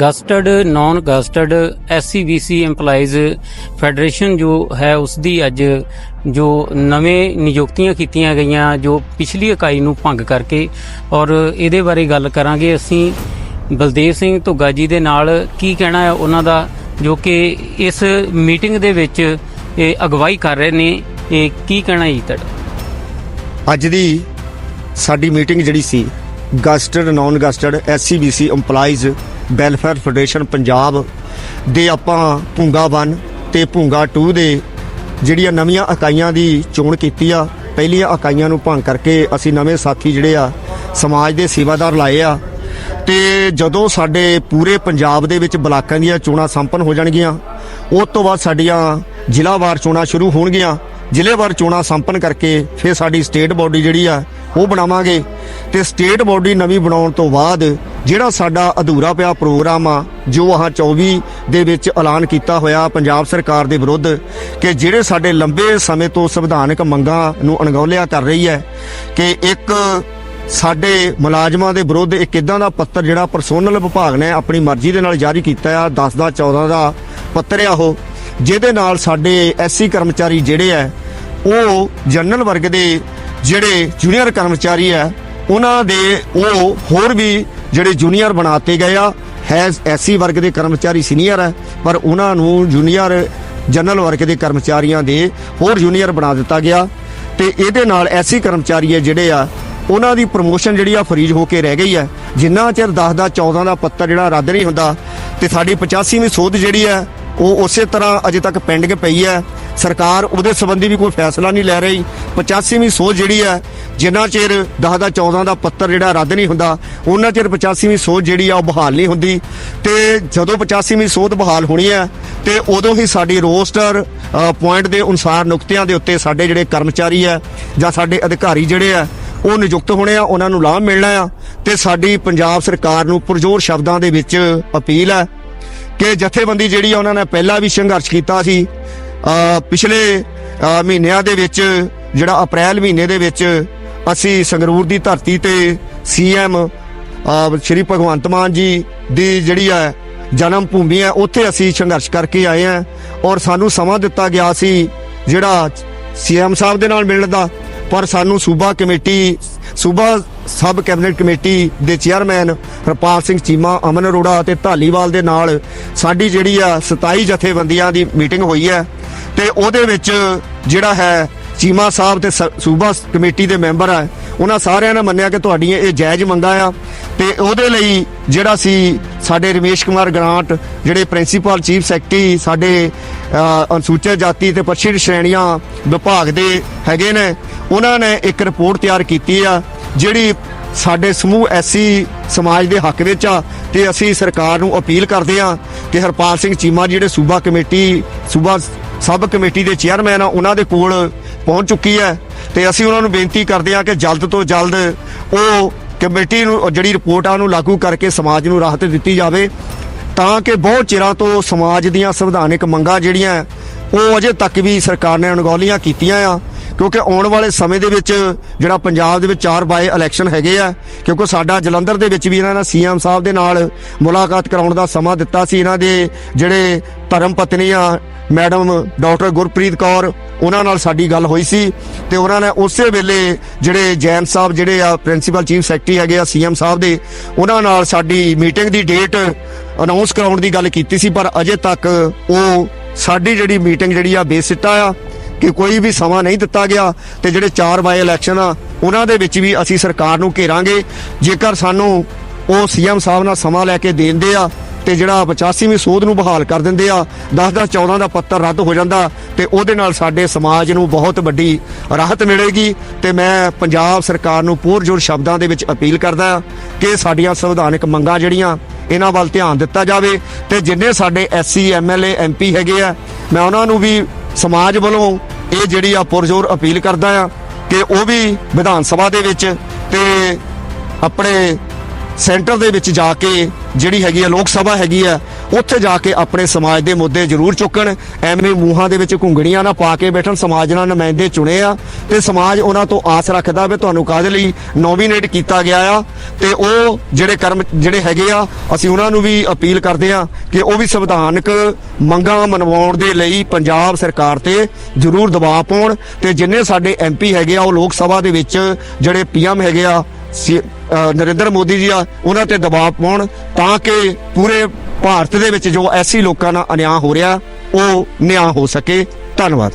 Gazetted non gazetted SCBC EMPLOYEES federation ਜੋ ਹੈ ਉਸ ਦੀ ਅੱਜ ਜੋ ਨਵੇਂ ਨਿਯੁਕਤੀਆਂ ਕੀਤੀਆਂ ਗਈਆਂ, ਜੋ ਪਿਛਲੀ ਇਕਾਈ ਨੂੰ ਭੰਗ ਕਰਕੇ। ਔਰ ਇਹਦੇ ਬਾਰੇ ਗੱਲ ਕਰਾਂਗੇ ਅਸੀਂ। ਬਲਦੇਵ ਸਿੰਘ ਧੁੱਗਾ ਜੀ ਦੇ ਨਾਲ ਕੀ ਕਹਿਣਾ ਹੈ ਉਹਨਾਂ ਦਾ, ਜੋ ਕਿ ਇਸ ਮੀਟਿੰਗ ਦੇ ਵਿੱਚ ਇਹ ਅਗਵਾਈ ਕਰ ਰਹੇ ਨੇ। ਇਹ ਕੀ ਕਹਿਣਾ ਹੈ ਜੀ ਤੁਹਾਡਾ? ਅੱਜ ਦੀ ਸਾਡੀ ਮੀਟਿੰਗ ਜਿਹੜੀ ਸੀ, gazetted non gazetted SCBC EMPLOYEES welfare federation Punjab ਦੇ ਆਪਾਂ ਭੁੰਗਾ 1 ਤੇ ਭੁੰਗਾ 2 ਦੇ ਜਿਹੜੀਆਂ ਨਵੀਆਂ ਇਕਾਈਆਂ ਦੀ ਚੋਣ ਕੀਤੀ ਆ, ਪਹਿਲੀਆਂ ਇਕਾਈਆਂ ਨੂੰ ਭੰਗ ਕਰਕੇ ਅਸੀਂ ਨਵੇਂ ਸਾਥੀ ਜਿਹੜੇ ਆ, ਸਮਾਜ ਦੇ ਸੇਵਾਦਾਰ ਲਾਏ ਆ। ਤੇ ਜਦੋਂ ਸਾਡੇ ਪੂਰੇ ਪੰਜਾਬ ਦੇ ਵਿੱਚ ਬਲਾਕਾਂ ਦੀਆਂ ਚੋਣਾਂ ਸੰਪੰਨ ਹੋ ਜਾਣਗੀਆਂ, ਉਸ ਤੋਂ ਬਾਅਦ ਸਾਡੀਆਂ ਜ਼ਿਲ੍ਹਾਵਾਰ ਚੋਣਾਂ ਸ਼ੁਰੂ ਹੋਣਗੀਆਂ। ਜ਼ਿਲ੍ਹੇਵਾਰ ਚੋਣਾਂ ਸੰਪੰਨ ਕਰਕੇ ਫਿਰ ਸਾਡੀ ਸਟੇਟ ਬਾਡੀ ਜਿਹੜੀ ਆ, ਉਹ ਬਣਾਵਾਂਗੇ। ਤੇ ਸਟੇਟ ਬੋਡੀ ਨਵੀਂ ਬਣਾਉਣ ਤੋਂ ਬਾਅਦ ਜਿਹੜਾ ਸਾਡਾ ਅਧੂਰਾ ਪਿਆ ਪ੍ਰੋਗਰਾਮ ਆ, ਜੋ ਆਹ 24 ਦੇ ਵਿੱਚ ਐਲਾਨ ਕੀਤਾ ਹੋਇਆ ਪੰਜਾਬ ਸਰਕਾਰ ਦੇ ਵਿਰੁੱਧ ਕਿ ਜਿਹੜੇ ਸਾਡੇ ਲੰਬੇ ਸਮੇਂ ਤੋਂ ਸੰਵਿਧਾਨਕ ਮੰਗਾਂ ਨੂੰ ਅਣਗੌਲਿਆ ਕਰ ਰਹੀ ਹੈ ਕਿ ਇੱਕ ਸਾਡੇ ਮੁਲਾਜ਼ਮਾਂ ਦੇ ਵਿਰੁੱਧ ਇੱਕ ਇਦਾਂ ਦਾ ਪੱਤਰ ਜਿਹੜਾ ਪਰਸੋਨਲ ਵਿਭਾਗ ਨੇ ਆਪਣੀ ਮਰਜ਼ੀ ਦੇ ਨਾਲ ਜਾਰੀ ਕੀਤਾ ਆ 10 ਦਾ 14 ਦਾ ਪੱਤਰ ਆ ਉਹ, ਜਿਹਦੇ ਨਾਲ ਸਾਡੇ ਐਸਸੀ ਕਰਮਚਾਰੀ ਜਿਹੜੇ ਆ, ਉਹ ਜਨਰਲ ਵਰਗ ਦੇ ਜਿਹੜੇ ਜੂਨੀਅਰ ਕਰਮਚਾਰੀ ਆ ਉਹਨਾਂ ਦੇ ਉਹ ਹੋਰ ਵੀ ਜਿਹੜੇ ਜੂਨੀਅਰ ਬਣਾਤੇ ਗਏ ਆ ਹੈ ਐਸਸੀ ਵਰਗ ਦੇ ਕਰਮਚਾਰੀ ਸੀਨੀਅਰ ਹੈ, ਪਰ ਉਹਨਾਂ ਨੂੰ ਜੂਨੀਅਰ ਜਨਰਲ ਵਰਗ ਦੇ ਕਰਮਚਾਰੀਆਂ ਦੇ ਹੋਰ ਜੂਨੀਅਰ ਬਣਾ ਦਿੱਤਾ ਗਿਆ। ਤੇ ਇਹਦੇ ਨਾਲ ਐਸਸੀ ਕਰਮਚਾਰੀ ਹੈ ਜਿਹੜੇ ਆ, ਉਹਨਾਂ ਦੀ ਪ੍ਰਮੋਸ਼ਨ ਜਿਹੜੀ ਆ ਫਰੀਜ ਹੋ ਕੇ ਰਹਿ ਗਈ ਹੈ। ਜਿੰਨਾ ਚਿਰ 10 ਦਾ 14 ਦਾ ਪੱਤਰ ਜਿਹੜਾ ਰੱਦ ਨਹੀਂ ਹੁੰਦਾ, ਤੇ ਸਾਡੀ 85ਵੀਂ ਸੋਧ ਜਿਹੜੀ ਹੈ, ਉਹ ਉਸੇ ਤਰ੍ਹਾਂ ਅਜੇ ਤੱਕ ਪੈਂਡਿੰਗ ਪਈ ਹੈ। ਸਰਕਾਰ ਉਹਦੇ ਸੰਬੰਧੀ ਵੀ ਕੋਈ ਫੈਸਲਾ ਨਹੀਂ ਲੈ ਰਹੀ। 85ਵੀਂ ਸੋਧ ਜਿਹੜੀ ਹੈ, ਜਿੰਨਾ ਚਿਰ 10 ਦਾ 14 ਦਾ ਪੱਤਰ ਜਿਹੜਾ ਰੱਦ ਨਹੀਂ ਹੁੰਦਾ, ਉਹਨਾਂ ਚਿਰ 85ਵੀਂ ਸੋਧ ਜਿਹੜੀ ਆ ਉਹ ਬਹਾਲ ਨਹੀਂ ਹੁੰਦੀ। ਤੇ ਜਦੋਂ 85ਵੀਂ ਸੋਧ ਬਹਾਲ ਹੋਣੀ ਹੈ, ਤੇ ਉਦੋਂ ਹੀ ਸਾਡੀ ਰੋਸਟਰ ਪੁਆਇੰਟ ਦੇ ਅਨੁਸਾਰ ਨੁਕਤਿਆਂ ਦੇ ਉੱਤੇ ਸਾਡੇ ਜਿਹੜੇ ਕਰਮਚਾਰੀ ਹੈ ਜਾਂ ਸਾਡੇ ਅਧਿਕਾਰੀ ਜਿਹੜੇ ਆ ਉਹ ਨਿਯੁਕਤ ਹੋਣੇ ਆ, ਉਹਨਾਂ ਨੂੰ ਲਾਭ ਮਿਲਣਾ ਆ। ਤੇ ਸਾਡੀ ਪੰਜਾਬ ਸਰਕਾਰ ਨੂੰ ਪੁਰਜੋਰ ਸ਼ਬਦਾਂ ਦੇ ਵਿੱਚ ਅਪੀਲ ਹੈ ਕਿ ਜਥੇਬੰਦੀ ਜਿਹੜੀ ਆ, ਉਹਨਾਂ ਨੇ ਪਹਿਲਾਂ ਵੀ ਸੰਘਰਸ਼ ਕੀਤਾ ਸੀ ਪਿਛਲੇ ਮਹੀਨਿਆਂ ਦੇ ਵਿੱਚ, ਜਿਹੜਾ ਅਪ੍ਰੈਲ ਮਹੀਨੇ ਦੇ ਵਿੱਚ ਅਸੀਂ ਸੰਗਰੂਰ ਦੀ ਧਰਤੀ ਤੇ ਸੀਐਮ ਸ਼੍ਰੀ ਭਗਵੰਤ ਮਾਨ ਜੀ ਦੀ ਜਿਹੜੀ ਹੈ ਜਨਮ ਭੂਮੀ ਹੈ, ਉੱਥੇ ਅਸੀਂ ਸੰਘਰਸ਼ ਕਰਕੇ ਆਏ ਹਾਂ ਔਰ ਸਾਨੂੰ ਸਮਾਂ ਦਿੱਤਾ ਗਿਆ ਸੀ ਜਿਹੜਾ ਸੀਐਮ ਸਾਹਿਬ ਦੇ ਨਾਲ ਮਿਲਣ ਦਾ। ਪਰ ਸਾਨੂੰ ਸੂਬਾ ਕਮੇਟੀ, ਸੂਬਾ ਸਬ ਕੈਬਨਿਟ ਕਮੇਟੀ ਦੇ ਚੇਅਰਮੈਨ ਹਰਪਾਲ ਸਿੰਘ ਚੀਮਾ, ਅਮਨ ਅਰੋੜਾ ਅਤੇ ਢਾਲੀਵਾਲ ਦੇ ਨਾਲ ਸਾਡੀ ਜਿਹੜੀ ਆ 27 ਜਥੇਬੰਦੀਆਂ ਦੀ ਮੀਟਿੰਗ ਹੋਈ ਹੈ। ਤੇ ਉਹਦੇ ਵਿੱਚ ਜਿਹੜਾ ਹੈ ਚੀਮਾ ਸਾਹਿਬ ਤੇ ਸ- ਸੂਬਾ ਕਮੇਟੀ ਦੇ ਮੈਂਬਰ ਆ ਉਹਨਾਂ ਸਾਰਿਆਂ ਨੇ ਮੰਨਿਆ ਕਿ ਤੁਹਾਡੀਆਂ ਇਹ ਜਾਇਜ਼ ਮੰਗਾਂ ਆ। ਤੇ ਉਹਦੇ ਲਈ ਜਿਹੜਾ ਸੀ ਸਾਡੇ ਰਮੇਸ਼ ਕੁਮਾਰ ਗ੍ਰਾਂਟ ਜਿਹੜੇ ਪ੍ਰਿੰਸੀਪਲ ਚੀਫ ਸੈਕਟਰੀ ਸਾਡੇ ਅ, ਅਨੁਸੂਚਿਤ ਜਾਤੀ ਤੇ ਪਛੜੀ ਸ਼੍ਰੇਣੀਆਂ ਵਿਭਾਗ ਦੇ ਹੈਗੇ ਨੇ ਉਹਨਾਂ ਨੇ ਇੱਕ ਰਿਪੋਰਟ ਤਿਆਰ ਕੀਤੀ ਆ ਜਿਹੜੀ ਸਾਡੇ ਸਮੂਹ ਐਸੀ ਸਮਾਜ ਦੇ ਹੱਕ ਵਿੱਚ ਆ ਤੇ ਅਸੀਂ ਸਰਕਾਰ ਨੂੰ ਅਪੀਲ ਕਰਦੇ ਆ ਕਿ ਹਰਪਾਲ ਸਿੰਘ ਚੀਮਾ ਜਿਹੜੇ ਸੂਬਾ ਕਮੇਟੀ ਸੂਬਾ ਸਬ ਕਮੇਟੀ ਦੇ ਚੇਅਰਮੈਨ ਆ ਉਹਨਾਂ ਦੇ ਕੋਲ ਪਹੁੰਚ ਚੁੱਕੀ ਹੈ ਤੇ ਅਸੀਂ ਉਹਨਾਂ ਨੂੰ ਬੇਨਤੀ ਕਰਦੇ ਹਾਂ ਕਿ ਜਲਦ ਤੋਂ ਜਲਦ ਉਹ ਕਮੇਟੀ ਨੂੰ ਜਿਹੜੀ ਰਿਪੋਰਟ ਆ ਉਹਨੂੰ ਲਾਗੂ ਕਰਕੇ ਸਮਾਜ ਨੂੰ ਰਾਹਤ ਦਿੱਤੀ ਜਾਵੇ ਤਾਂ ਕਿ ਬਹੁਤ ਚਿਰਾਂ ਤੋਂ ਸਮਾਜ ਦੀਆਂ ਸੰਵਿਧਾਨਿਕ ਮੰਗਾਂ ਜਿਹੜੀਆਂ ਉਹ ਅਜੇ ਤੱਕ ਵੀ ਸਰਕਾਰ ਨੇ ਅਣਗੌਲੀਆਂ ਕੀਤੀਆਂ ਆ। ਕਿਉਂਕਿ ਆਉਣ ਵਾਲੇ ਸਮੇਂ ਦੇ ਵਿੱਚ ਜਿਹੜਾ ਪੰਜਾਬ ਦੇ ਵਿੱਚ ਚਾਰ ਬਾਏ ਇਲੈਕਸ਼ਨ ਹੈਗੇ ਆ, ਕਿਉਂਕਿ ਸਾਡਾ ਜਲੰਧਰ ਦੇ ਵਿੱਚ ਵੀ ਇਹਨਾਂ ਨੇ ਸੀਐਮ ਸਾਹਿਬ ਦੇ ਨਾਲ ਮੁਲਾਕਾਤ ਕਰਾਉਣ ਦਾ ਸਮਾਂ ਦਿੱਤਾ ਸੀ। ਇਹਨਾਂ ਦੇ ਜਿਹੜੇ ਧਰਮ ਪਤਨੀ ਆ ਮੈਡਮ ਡਾਕਟਰ ਗੁਰਪ੍ਰੀਤ ਕੌਰ, ਉਹਨਾਂ ਨਾਲ ਸਾਡੀ ਗੱਲ ਹੋਈ ਸੀ ਤੇ ਉਹਨਾਂ ਨੇ ਉਸੇ ਵੇਲੇ ਜਿਹੜੇ ਜੈਨ ਸਾਹਿਬ, ਜਿਹੜੇ ਆ ਪ੍ਰਿੰਸੀਪਲ ਚੀਫ ਸੈਕਟਰੀ ਹੈਗੇ ਆ ਸੀਐਮ ਸਾਹਿਬ ਦੇ, ਉਹਨਾਂ ਨਾਲ ਸਾਡੀ ਮੀਟਿੰਗ ਦੀ ਡੇਟ ਅਨਾਉਂਸ ਕਰਾਉਣ ਦੀ ਗੱਲ ਕੀਤੀ ਸੀ, ਪਰ ਅਜੇ ਤੱਕ ਉਹ ਸਾਡੀ ਜਿਹੜੀ ਮੀਟਿੰਗ ਜਿਹੜੀ ਆ ਬੇਸਿੱਟਾ ਆ ਕਿ ਕੋਈ ਵੀ ਸਮਾਂ ਨਹੀਂ ਦਿੱਤਾ ਗਿਆ ਤੇ ਜਿਹੜੇ ਚਾਰ ਬਾਈ ਇਲੈਕਸ਼ਨ ਆ, ਉਹਨਾਂ ਦੇ ਵਿੱਚ ਵੀ ਅਸੀਂ ਸਰਕਾਰ ਨੂੰ ਘੇਰਾਂਗੇ। ਜੇਕਰ ਸਾਨੂੰ ਉਹ ਸੀਐਮ ਸਾਹਿਬ ਨਾਲ ਸਮਾਂ ਲੈ ਕੇ ਦੇਂਦੇ ਆ ਤੇ ਜਿਹੜਾ 85ਵੀਂ ਸੋਧ ਨੂੰ ਬਹਾਲ ਕਰ ਦਿੰਦੇ ਆ 10 ਦਾ 14 ਦਾ ਪੱਤਰ ਰੱਦ ਹੋ ਜਾਂਦਾ ਤੇ ਉਹਦੇ ਨਾਲ ਸਾਡੇ ਸਮਾਜ ਨੂੰ ਬਹੁਤ ਵੱਡੀ ਰਾਹਤ ਮਿਲੇਗੀ ਤੇ ਮੈਂ ਪੰਜਾਬ ਸਰਕਾਰ ਨੂੰ ਪੂਰਜੋਰ ਸ਼ਬਦਾਂ ਦੇ ਵਿੱਚ ਅਪੀਲ ਕਰਦਾ ਕਿ ਸਾਡੀਆਂ ਸੰਵਿਧਾਨਕ ਮੰਗਾਂ ਜਿਹੜੀਆਂ, ਇਹਨਾਂ ਵੱਲ ਧਿਆਨ ਦਿੱਤਾ ਜਾਵੇ ਤੇ ਜਿੰਨੇ ਸਾਡੇ ਐਸਸੀ ਐਮਐਲਏ ਐਮਪੀ ਹੈਗੇ ਆ, ਮੈਂ ਉਹਨਾਂ ਨੂੰ ਵੀ ਸਮਾਜ ਵੱਲੋਂ ਇਹ ਜਿਹੜੀ ਆ ਪੁਰਜੋਰ ਅਪੀਲ ਕਰਦਾ ਆ ਕਿ ਉਹ ਵੀ ਵਿਧਾਨ ਸਭਾ ਦੇ ਵਿੱਚ ਤੇ ਆਪਣੇ ਸੈਂਟਰ ਦੇ ਵਿੱਚ ਜਾ ਕੇ ਜਿਹੜੀ ਹੈਗੀ ਆ, ਲੋਕ ਸਭਾ ਹੈਗੀ ਆ, ਉੱਥੇ ਜਾ ਕੇ ਆਪਣੇ ਸਮਾਜ ਦੇ ਮੁੱਦੇ ਜ਼ਰੂਰ ਚੁੱਕਣ। ਐਵੇਂ ਮੂੰਹਾਂ ਦੇ ਵਿੱਚ ਘੁੰਗਣੀਆਂ ਨਾ ਪਾ ਕੇ ਬੈਠਣ, ਸਮਾਜ ਨਾਲ ਨੁਮਾਇੰਦੇ ਚੁਣੇ ਆ। ਤੇ ਸਮਾਜ ਉਹਨਾਂ ਤੋਂ ਆਸ ਰੱਖਦਾ ਵੀ ਤੁਹਾਨੂੰ ਕਾਹਦੇ ਲਈ ਨੋਮੀਨੇਟ ਕੀਤਾ ਗਿਆ ਆ। ਤੇ ਉਹ ਜਿਹੜੇ ਕਰਮ, ਜਿਹੜੇ ਹੈਗੇ ਆ, ਅਸੀਂ ਉਹਨਾਂ ਨੂੰ ਵੀ ਅਪੀਲ ਕਰਦੇ ਆ ਕਿ ਉਹ ਵੀ ਸੰਵਿਧਾਨਕ ਮੰਗਾਂ ਮਨਵਾਉਣ ਦੇ ਲਈ ਪੰਜਾਬ ਸਰਕਾਰ ਤੇ ਜ਼ਰੂਰ ਦਬਾਅ ਪਾਉਣ। ਤੇ ਜਿੰਨੇ ਸਾਡੇ ਐਮਪੀ ਹੈਗੇ ਆ, ਉਹ ਲੋਕ ਸਭਾ ਦੇ ਵਿੱਚ ਜਿਹੜੇ ਪੀਐਮ ਹੈਗੇ ਆ, ਸੀ- ਨਰਿੰਦਰ ਮੋਦੀ ਜੀ ਆ, ਉਹਨਾਂ ਤੇ ਦਬਾਅ ਪਾਉਣ ਤਾਂ ਕਿ ਪੂਰੇ ਭਾਰਤ ਦੇ ਵਿੱਚ ਜੋ ਐਸੀ ਲੋਕਾਂ ਨਾਲ ਅਨਿਆਂ ਹੋ ਰਿਹਾ, ਉਹ ਨਿਆਂ ਹੋ ਸਕੇ। ਧੰਨਵਾਦ।